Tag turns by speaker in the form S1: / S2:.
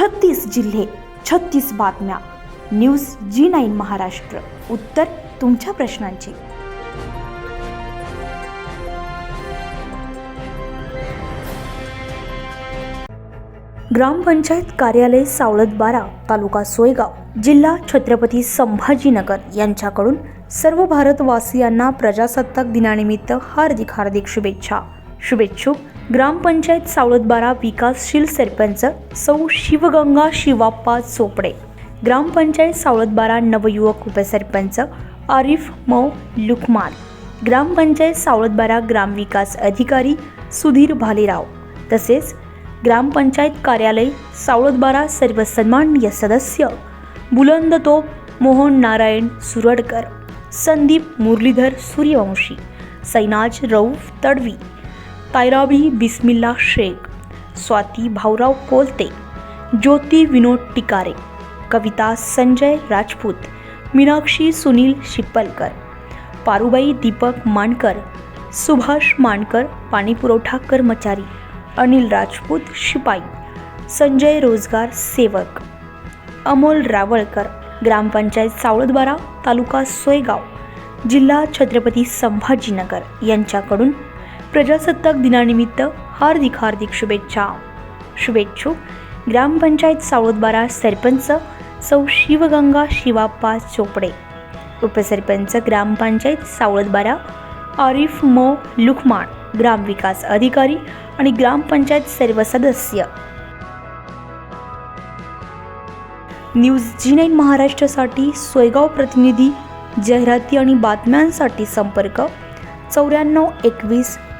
S1: छत्तीस जिल्हे छत्तीस बातम्या. News G nine Maharashtra. उत्तर तुमच्या प्रश्नांची. ग्रामपंचायत कार्यालय सावळत बारा तालुका सोयगाव जिल्हा छत्रपती संभाजीनगर यांच्याकडून सर्व भारतवासियांना प्रजासत्ताक दिनानिमित्त हार्दिक हार्दिक शुभेच्छा. शुभेच्छुक. ग्रामपंचायत सावळत बारा विकासशील सरपंच सौ शिवगंगा शिवाप्पा चोपडे. ग्रामपंचायत सावळत बारा नवयुवक उपसरपंच आरिफ मौ लुकमान ग्रामपंचायत सावळत बारा ग्रामविकास अधिकारी सुधीर भालेराव. तसेच ग्रामपंचायत कार्यालय सावळतबारा सर्व सन्माननीय सदस्य बुलंद तोप मोहन नारायण सुरडकर संदीप मुरलीधर सूर्यवंशी सैनाज रऊफ तडवी तायराबी बिस्मिल्ला शेख स्वाती भाऊराव कोलते ज्योती विनोद टिकारे कविता संजय राजपूत मीनाक्षी सुनील शिप्पलकर पारुबाई दीपक मानकर सुभाष मानकर पाणीपुरवठा कर्मचारी अनिल राजपूत शिपाई संजय रोजगार सेवक अमोल रावळकर ग्रामपंचायत सावळदबारा तालुका सोयगाव जिल्हा छत्रपती संभाजीनगर यांच्याकडून प्रजासत्ताक दिनानिमित्त हार्दिक हार्दिक शुभेच्छा. शुभेच्छुक ग्रामपंचायत सावळदबारा सरपंच सौ शिवगंगा शिवाप्पा चोपडे. उपसरपंच ग्रामपंचायत सावळदबारा आरिफ म लुखमाण ग्रामविकास अधिकारी आणि ग्रामपंचायत सर्व सदस्य न्यूज जी नाईन महाराष्ट्रासाठी सोयगाव प्रतिनिधी जाहिराती आणि बातम्यांसाठी संपर्क चौऱ्याण्णव एकवीस